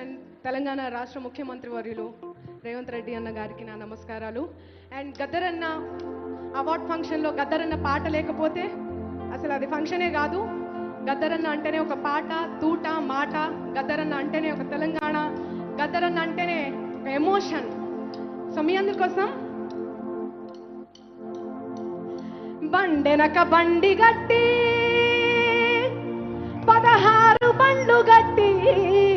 And Telangana రాష్ట్ర ముఖ్యమంత్రి వర్యులు రేవంత్ రెడ్డి అన్న గారికి నా నమస్కారాలు. అండ్ గద్దరన్న అవార్డ్ ఫంక్షన్లో గద్దరన్న పాట లేకపోతే అసలు అది ఫంక్షనే కాదు. గద్దరన్న అంటేనే ఒక పాట తూట మాట. గద్దరన్న అంటేనే ఒక తెలంగాణ. గద్దరన్న అంటేనే ఒక ఎమోషన్ సో మీ అందరి బండెనక బండి గట్టి పదహారు బండ్లు గట్టి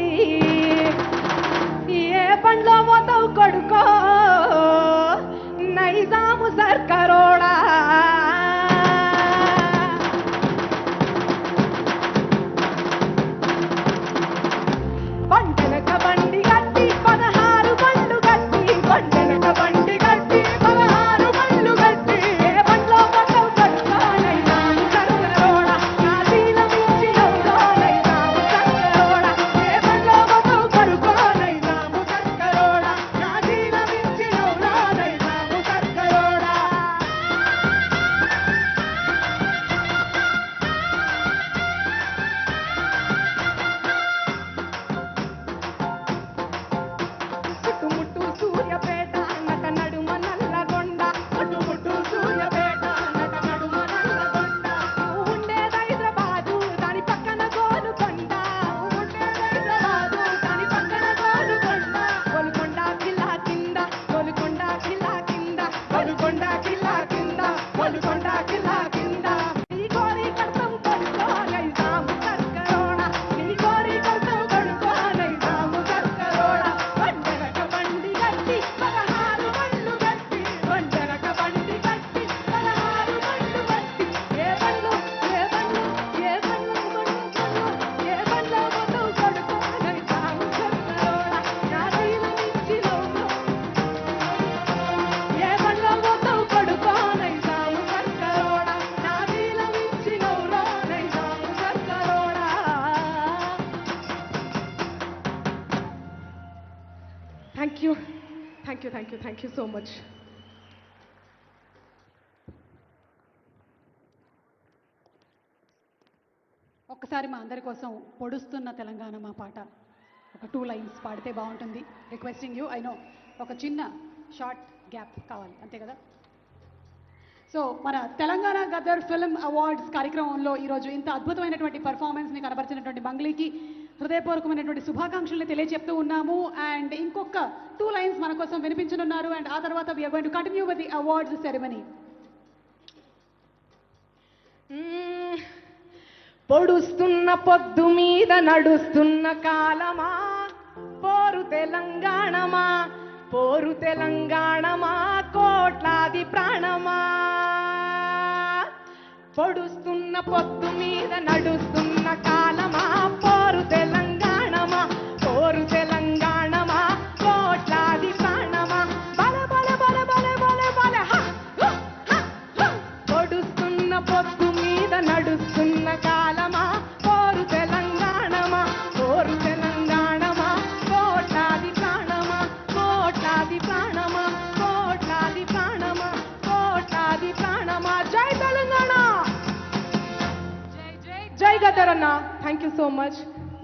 thank you thank you thank you thank you so much ఒక్కసారి మా అందరి కోసం పొడుస్తున్న తెలంగాణ మా పాట. ఒక టూ లైన్స్ పాడితే బాగుంటుంది. రిక్వెస్టింగ్ యూ ఐ నో ఒక చిన్న షార్ట్ గ్యాప్ కావాలి అంతే కదా? సో మన తెలంగాణ గదర్ ఫిల్మ్ అవార్డ్స్ కార్యక్రమంలో ఈరోజు ఇంత అద్భుతమైనటువంటి పర్ఫార్మెన్స్ని కనబరిచినటువంటి బంగ్లీకి హృదయపూర్వకమైనటువంటి శుభాకాంక్షల్ని తెలియజెప్తూ ఉన్నాము. అండ్ ఇంకొక టూ లైన్స్ మన కోసం వినిపించనున్నారు. అండ్ ఆ తర్వాత we are going to continue with the awards ceremony పొడుస్తున్న పొద్దు మీద నడుస్తున్న కాలమా? పోరు తెలంగాణమా? పోరు తెలంగాణమా? కోట్లాది ప్రాణమా? పొడుస్తున్న పొద్దు మీద నడుస్తున్న కాలమా? గదరన్న థ్యాంక్ యూ సో మచ్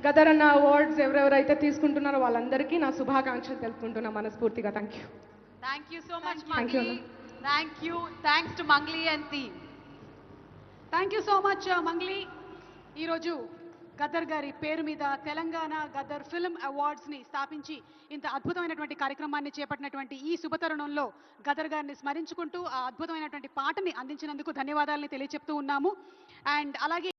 గదరన్న అవార్డ్స్ ఎవరెవరైతే తీసుకుంటున్నారో వాళ్ళందరికీ నా శుభాకాంక్షలు తెలుపుకుంటున్నా మనస్ఫూర్తిగా. Thank you you so much, Thank you, Mangli. Thank you. Thanks to Mangli and team. Thank you so much Mangli ఈరోజు గద్దర్ గారి పేరు మీద తెలంగాణ గద్దర్ ఫిల్మ్ అవార్డ్స్ని స్థాపించి ఇంత అద్భుతమైనటువంటి కార్యక్రమాన్ని చేపట్టినటువంటి ఈ శుభతరుణంలో గద్దర్ గారిని స్మరించుకుంటూ ఆ అద్భుతమైనటువంటి పాటని అందించినందుకు ధన్యవాదాలని తెలియచెప్తూ ఉన్నాము. అండ్ అలాగే